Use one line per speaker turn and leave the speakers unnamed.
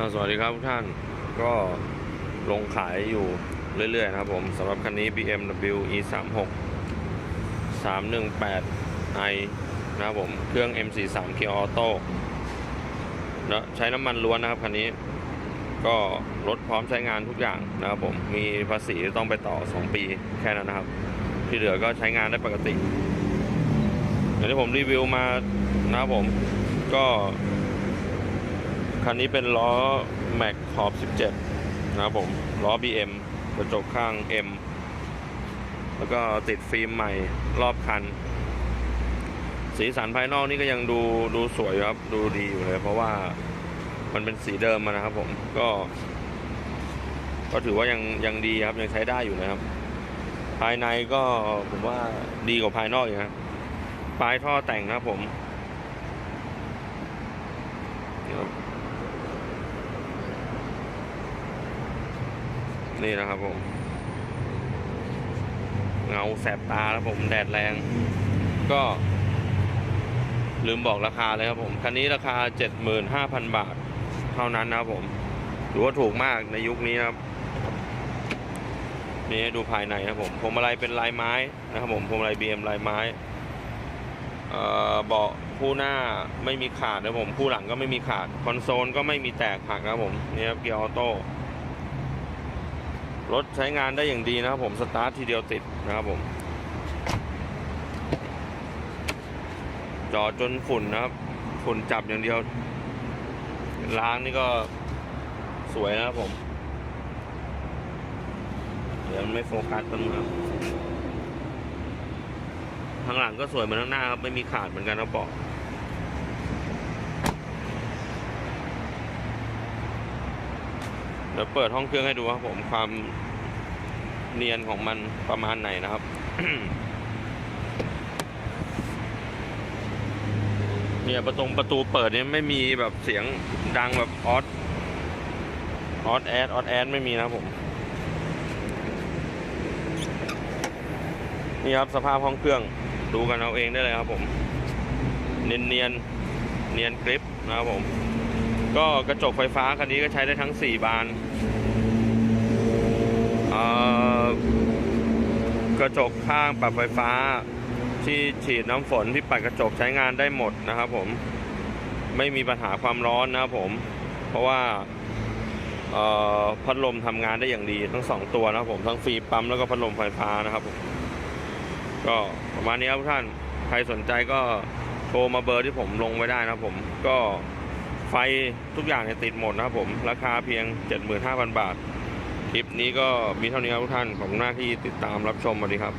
สวัสดีครับทุกท่านก็ลงขายอยู่เรื่อยๆนะครับผมสำหรับคันนี้ BMW E36 318i นะครับผมเครื่อง M43K Auto แล้วใช้น้ำมันล้วนนะครับคันนี้ ก็รถพร้อมใช้งานทุกอย่างนะครับผมมีภาษีต้องไปต่อ 2 ปีแค่นั้นนะครับ ที่เหลือก็ใช้งานได้ปกติ อย่างที่ผมรีวิวมานะครับผมก็ คันนี้เป็นล้อ Mac ขอบ17 นะครับผม ล้อ BM กระจกข้าง M แล้วก็ติดฟิล์มใหม่รอบคัน สีสันภายนอกนี่ก็ยังดูดูสวยครับ ดูดีอยู่เลย เพราะว่ามันเป็นสีเดิมนะครับผม ก็ ก็ถือว่ายังยังดีครับ ยังใช้ได้อยู่นะครับ ภายในก็ผมว่าดีกว่าภายนอกอีกนะครับปลายท่อแต่งนะครับผม นี่นะครับผม เงาแสบตาแล้วผมแดดแรง ก็ ลืมบอกราคาเลยครับผม คันนี้ราคา 75,000 บาท เท่านั้นนะครับผมถือว่าถูกมากในยุคนี้ครับ นี่ดูภายในครับผมพวงมาลัยเป็นลายไม้นะครับผมพวงมาลัย BM ลายไม้เบาะคู่หน้าไม่มีขาดนะผม คู่หลังก็ไม่มีขาด คอนโซลก็ไม่มีแตกหักนะครับผม นี่ครับเกียร์ออโต้ รถใช้งานได้อย่างดีนะครับผมสตาร์ททีเดียวติดนะครับผมจอดจนฝุ่นนะครับ ฝุ่นจับอย่างเดียว ล้างนี่ก็สวยนะครับผม เดี๋ยวมันไม่โฟกัสกันครับข้างหลังก็สวยเหมือนข้างหน้าครับ ไม่มีขาดเหมือนกันนะเบา เดี๋ยวเปิดห้องเครื่องให้ดูครับผมความเนียนของมันประมาณไหนนะครับ เนี่ยประตูประตูเปิดเนี่ยไม่มีแบบเสียงดังแบบออสออสแอดออสแอดไม่มีนะผม นี่ครับสภาพห้องเครื่องดูกันเอาเองได้เลยครับผม เนียนเนียนเนียนกริปนะครับผม ก็กระจกไฟฟ้าคันนี้ก็ใช้ได้ทั้ง 4 บาน กระจกข้างปรับไฟฟ้าที่ฉีดน้ำฝนที่ปัดกระจกใช้งานได้หมดนะครับผมไม่มีปัญหาความร้อนนะครับผม เพราะว่าพัดลมทำงานได้อย่างดีทั้งสองตัวนะครับผมทั้งฟรีปั๊มแล้วก็พัดลมไฟฟ้านะครับผมก็ประมาณนี้ครับท่านใครสนใจก็โทรมาเบอร์ที่ผมลงไว้ได้นะครับผมก็ ไฟทุกอย่างเนี่ยติดหมดนะครับผม ราคาเพียง 75,000 บาท คลิปนี้ก็มีเท่านี้ครับทุกท่าน ขอบคุณมากที่ติดตามรับชมสวัสดีครับ